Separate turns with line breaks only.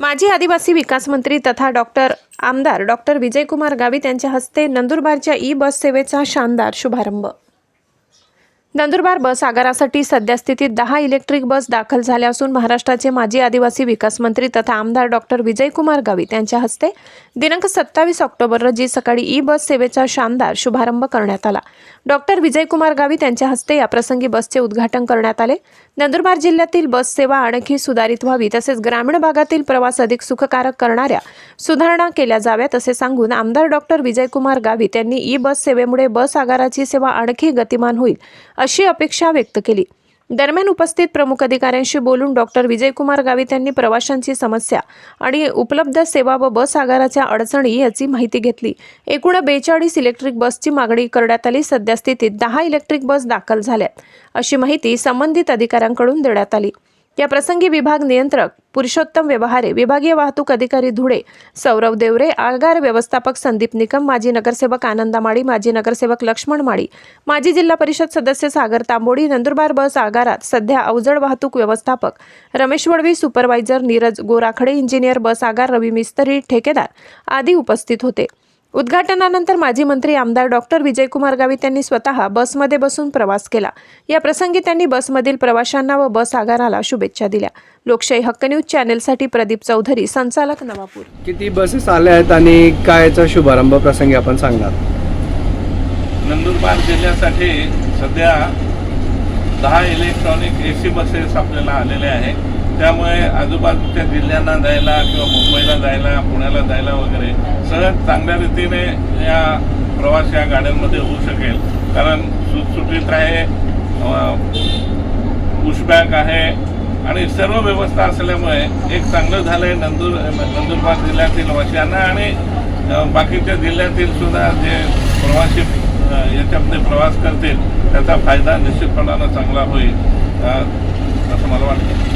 माजी आदिवासी विकास मंत्री तथा डॉक्टर आमदार डॉक्टर विजयकुमार गावित यांच्या हस्ते नंदुरबारच्या ई बस सेवेचा शानदार शुभारंभ. नंदुरबार बस आगारासाठी सध्या स्थितीत दहा इलेक्ट्रिक बस दाखल झाल्या असून महाराष्ट्राचे माजी आदिवासी विकास मंत्री तथा आमदार डॉक्टर विजयकुमार गावित यांच्या हस्ते दिनांक सत्तावीस ऑक्टोबर रोजी सकाळी ई बस सेवेचा शानदार शुभारंभ करण्यात आला. डॉक्टर विजयकुमार गावित यांच्या हस्ते याप्रसंगी बसचे उद्घाटन करण्यात आले. नंदुरबार जिल्ह्यातील बस सेवा आणखी सुधारित व्हावी तसेच ग्रामीण भागातील प्रवास अधिक सुखकारक करणाऱ्या सुधारणा केल्या जाव्यात असे सांगून आमदार डॉक्टर विजयकुमार गावित यांनी ई बस सेवेमुळे बस आगाराची सेवा आणखी गतिमान होईल अशी अपेक्षा व्यक्त केली. दरम्यान उपस्थित प्रमुख अधिकाऱ्यांशी बोलून डॉक्टर विजयकुमार गावित यांनी प्रवाशांची समस्या आणि उपलब्ध सेवा व बस आगाराच्या अडचणी याची माहिती घेतली. एकूण बेचाळीस इलेक्ट्रिक बसची मागणी करण्यात आली. सध्या स्थितीत दहा इलेक्ट्रिक बस दाखल झाल्यात अशी माहिती संबंधित अधिकाऱ्यांकडून देण्यात आली. या प्रसंगी विभाग नियंत्रक पुरुषोत्तम व्यवहारे विभागीय वाहतूक अधिकारी धुळे सौरव देवरे आगार व्यवस्थापक संदीप निकम माजी नगरसेवक आनंदा माळी माजी नगरसेवक लक्ष्मण माळी माजी जिल्हा परिषद सदस्य सागर तांबोडी नंदुरबार बस आगारात सध्या अवजड वाहतूक व्यवस्थापक Ramesh Vadvi supervisor Neeraj Gorakhade engineer bus आगार रवी मिस्त्री ठेकेदार आदी उपस्थित होते. उद्घाटनानंतर माजी मंत्री आमदार डॉक्टर विजयकुमार गावित यांनी स्वतः बसमध्ये बसून प्रवास केला. या प्रसंगी त्यांनी बसमधील प्रवाशांना व बस आगाराला शुभेच्छा दिल्या. लोकशाही हक्क न्यूज चॅनेलसाठी प्रदीप चौधरी संचालक नवापूर.
किती बसेस आल्या आहेत आणि काय याचा शुभारंभ प्रसंगी आपण सांगणार.
नंदुरबार जिल्ह्यासाठी सध्या दहा इलेक्ट्रॉनिक ए सी बसेस आपल्याला आलेल्या आहे त्यामुळे आजूबाजूच्या जिल्ह्यांना जायला किंवा मुंबईला जायला पुण्याला जायला वगैरे सहज चांगल्या रीतीने या प्रवास या गाड्यांमध्ये होऊ शकेल. कारण सुटसुटीत आहे पुशबॅक आहे आणि सर्व व्यवस्था असल्यामुळे एक चांगलं झालं आहे नंदुर नंदुरबार जिल्ह्यातील वासियांना आणि बाकीच्या जिल्ह्यातील सुद्धा जे प्रवासी याच्यामध्ये प्रवास करतील त्याचा फायदा निश्चितपणानं चांगला होईल. असं मला वाटतं.